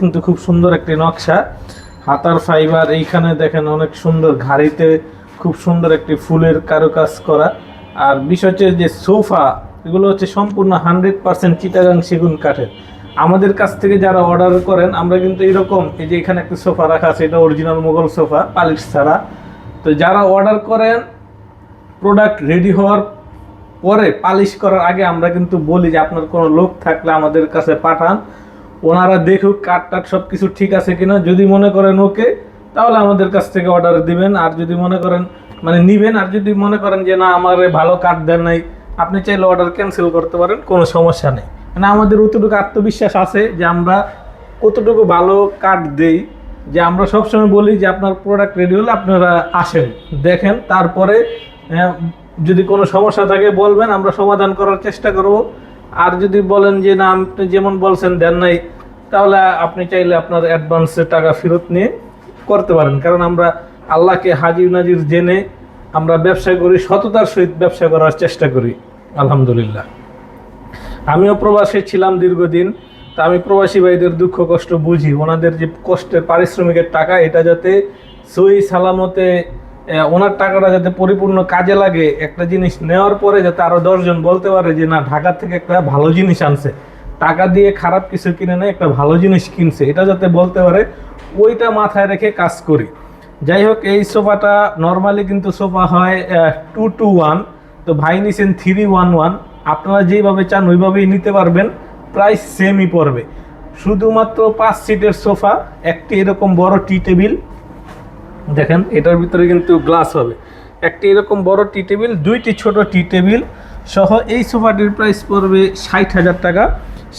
কিন্তু খুব সুন্দর একটি নকশা। হাতার ফাইবার এইখানে দেখেন অনেক সুন্দর ঘাড়িতে খুব সুন্দর একটি ফুলের কারুকাজ করা। আর বিষয় হচ্ছে যে সোফা, এগুলো হচ্ছে সম্পূর্ণ হান্ড্রেড পার্সেন্ট চিটাগাং সেগুন কাঠের। আমাদের কাছ থেকে যারা অর্ডার করেন, আমরা কিন্তু এরকম, এই যে এখানে একটা সোফা রাখা আছে, এটা অরিজিনাল মোগল সোফা, পালিশ ছাড়া। তো যারা অর্ডার করেন প্রোডাক্ট রেডি হওয়ার পরে পালিশ করার আগে আমরা কিন্তু বলি যে আপনার কোনো লোক থাকলে আমাদের কাছে পাঠান। ওনারা দেখুক কাঠ টাট সব কিছু ঠিক আছে কিনা। যদি মনে করেন ওকে, তাহলে আমাদের কাছ থেকে অর্ডার দিবেন। আর যদি মনে করেন মানে নিবেন, আর যদি মনে করেন যে না, আমার ভালো কাঠ দেন নাই, আপনি চাইলে অর্ডার ক্যান্সেল করতে পারেন, কোনো সমস্যা নেই। মানে আমাদের অতটুকু আত্মবিশ্বাস আছে যে আমরা কতটুকু ভালো কাঠ দেই, যে আমরা সবসময় বলি যে আপনার প্রোডাক্ট রেডি হলে আপনারা আসেন, দেখেন, তারপরে যদি কোনো সমস্যা থাকে বলবেন, আমরা সমাধান করার চেষ্টা করব। আর যদি বলেন যে, না, আপনি যেমন বলছেন, দেন নাই, তাহলে আপনি চাইলে আপনার অ্যাডভান্সের টাকা ফেরত নিয়ে করতে পারেন। কারণ আমরা আল্লাহকে হাজির নাজির জেনে আমরা ব্যবসা করি, সততার সহিত ব্যবসা করার চেষ্টা করি, আলহামদুলিল্লাহ। আমিও প্রবাসে ছিলাম দীর্ঘদিন, তা আমি প্রবাসী ভাইদের দুঃখ কষ্ট বুঝি। ওনাদের যে কষ্টের পারিশ্রমিকের টাকা, এটা যাতে সই সালামতে ওনার টাকাটা যাতে পরিপূর্ণ কাজে লাগে, একটা জিনিস নেওয়ার পরে যাতে আরও দশজন বলতে পারে যে, না, ঢাকা থেকে একটা ভালো জিনিস আনছে। টাকা দিয়ে খারাপ কিছু কিনে নেয়, একটা ভালো জিনিস কিনছে। এটা যাতে বলতে পারে, ওইটা মাথায় রেখে কাজ করি। যাই হোক, এই সোফাটা নর্মালি কিন্তু সোফা হয় টু টু ওয়ান তো ভাই নিছেন থ্রি ওয়ান ওয়ান আপনারা যেইভাবে চান, ওইভাবেই নিতে পারবেন। প্রাইস সেমই পড়বে। শুধুমাত্র পাঁচ সিটের সোফা, একটি এরকম বড় টি টেবিল। দেখেন, এটার ভিতরে কিন্তু গ্লাস হবে। একটি এরকম বড় টি টেবিল, দুইটি ছোট টি টেবিল সহ এই সোফাটির প্রাইস পড়বে ষাট হাজার টাকা।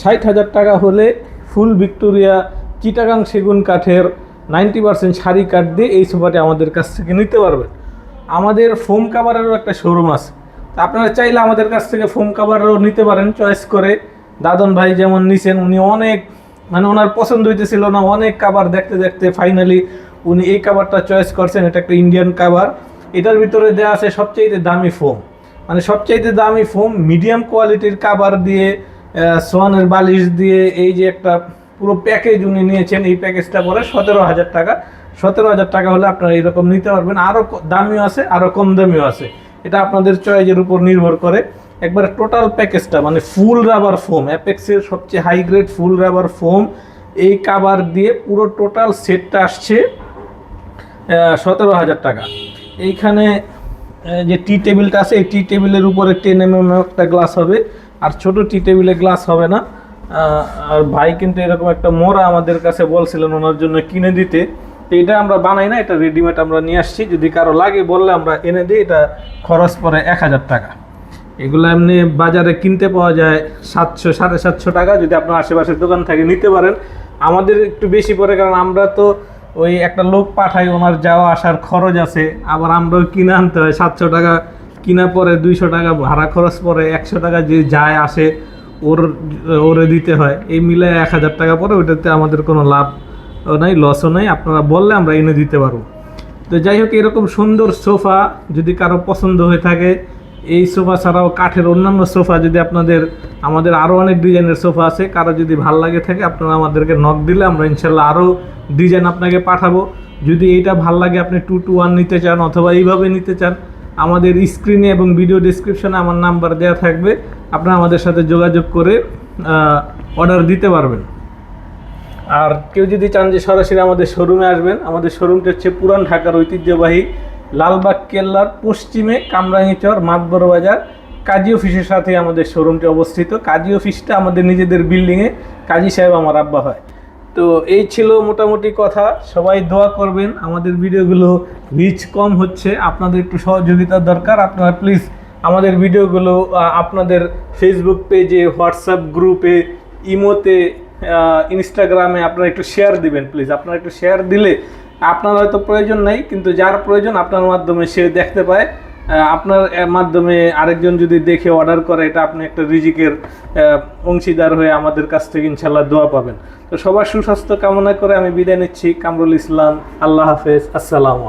ষাট হাজার টাকা হলে ফুল ভিক্টোরিয়া চিটাগাং সেগুন কাঠের নাইনটি পার্সেন্ট শাড়ি কাঠ দিয়ে এই সোফাটি আমাদের কাছ থেকে নিতে পারবেন। আমাদের ফোম কাভারেরও একটা শোরুম আছে। তা আপনারা চাইলে আমাদের কাছ থেকে ফোম কাভারও নিতে পারেন, চয়েস করে। দাদন ভাই যেমন নিছেন, উনি অনেক মানে ওনার পছন্দ হইতেছিল না, অনেক কাভার দেখতে দেখতে ফাইনালি উনি এই কাভারটা চয়েস করছেন, এটা একটা ইন্ডিয়ান কাভার এটার ভিতরে দেওয়া আছে সবচেয়ে দামি ফোম মানে সবচাইতে দামি ফোম মিডিয়াম কোয়ালিটির কাভার দিয়ে সোয়ানের বালিশ দিয়ে, এই যে একটা পুরো প্যাকেজ উনি নিয়েছেন, এই প্যাকেজটা পরে সতেরো হাজার টাকা। সতেরো হাজার টাকা হলে আপনারা এরকম নিতে পারবেন। আরও দামিও আছে আরও কম দামিও আছে। এটা আপনাদের চয়েজের উপর নির্ভর করে। একবারে টোটাল প্যাকেজটা মানে ফুল রাবার ফোম অ্যাপেক্সের সবচেয়ে high grade full rubber foam এই কাভার দিয়ে পুরো টোটাল সেটটা আসছে। সতেরো হাজার টাকা। এইখানে যে টি টেবিলটা আছে, এই টি টেবিলের উপরে টেন এম এম একটা গ্লাস হবে। আর ছোট টি টেবিলে গ্লাস হবে না। আর ভাই কিন্তু এরকম একটা মোড়া আমাদের কাছে বলছিলেন ওনার জন্য কিনে দিতে। তো এটা আমরা বানাই না, এটা রেডিমেড আমরা নিয়ে আসছি। যদি কারও লাগে বললে আমরা এনে দিই, এটা খরচ পড়ে এক হাজার টাকা। এগুলো এমনি বাজারে কিনতে পাওয়া যায় সাতশো, সাড়ে সাতশো টাকা। যদি আপনার আশেপাশের দোকান থেকে, নিতে পারেন। আমাদের একটু বেশি পড়ে, কারণ আমরা তো ওই একটা লোক পাঠাই ওনার যাওয়া আসার খরচ আছে, আবার আমরাও কিনে আনতে হয়, সাতশো টাকা কিনা পরে দুইশো টাকা ভাড়া খরচ পরে একশো টাকা যে যায় আসে, ওর, ওরে দিতে হয়। এই মিলে এক হাজার টাকা পরে ওইটাতে আমাদের কোনো লাভ নাই লসও নাই, আপনারা বললে আমরা এনে দিতে পারব। তো যাই হোক, এরকম সুন্দর সোফা যদি কারও পছন্দ হয়ে থাকে এই সোফা ছাড়াও কাঠের অন্যান্য সোফা যদি আপনাদের, আমাদের আরও অনেক ডিজাইনের সোফা আছে, কারও যদি ভালো লাগে থাকে, আপনারা আমাদেরকে নক দিলে আমরা ইনশাল্লাহ আরও ডিজাইন আপনাকে পাঠাবো। যদি এইটা ভালো লাগে, আপনি টু টু ওয়ান নিতে চান অথবা এইভাবে নিতে চান, আমাদের স্ক্রিনে এবং ভিডিও ডিসক্রিপশনে আমার নাম্বার দেওয়া থাকবে। আপনারা আমাদের সাথে যোগাযোগ করে অর্ডার দিতে পারবেন। আর কেউ যদি চান যে সরাসরি আমাদের শোরুমে আসবেন, আমাদের শোরুমটা হচ্ছে পুরান ঢাকার ঐতিহ্যবাহী লালবাগ কেল্লার পশ্চিমে কামরাঙ্গিচর মাতবর বাজার। কাজী অফিসের সাথে আমাদের শোরুমটি অবস্থিত। কাজী অফিসটা আমাদের নিজেদের বিল্ডিংয়ে কাজী সাহেব আমার আব্বা হয়। তো এই ছিল মোটামুটি কথা। সবাই দোয়া করবেন, আমাদের ভিডিওগুলো রিচ কম হচ্ছে। আপনাদের একটু সহযোগিতার দরকার। আপনারা প্লিজ আমাদের ভিডিওগুলো আপনাদের ফেসবুক পেজে হোয়াটসঅ্যাপ গ্রুপে ইমোতে ইনস্টাগ্রামে আপনারা একটু শেয়ার দিবেন প্লিজ আপনারা একটু শেয়ার দিলে আপনার হয়তো প্রয়োজন নেই, কিন্তু যার প্রয়োজন আপনার মাধ্যমে সে দেখতে পায়। আপনার মাধ্যমে আরেকজন যদি দেখে অর্ডার করে, এটা আপনি একটা রিজিকের অংশীদার হয়ে আমাদের কাছ থেকে ইনশাল্লাহ দোয়া পাবেন। তো সবার সুস্বাস্থ্য কামনা করে আমি বিদায় নিচ্ছি। কামরুল ইসলাম, আল্লাহ হাফেজ। আসসালাম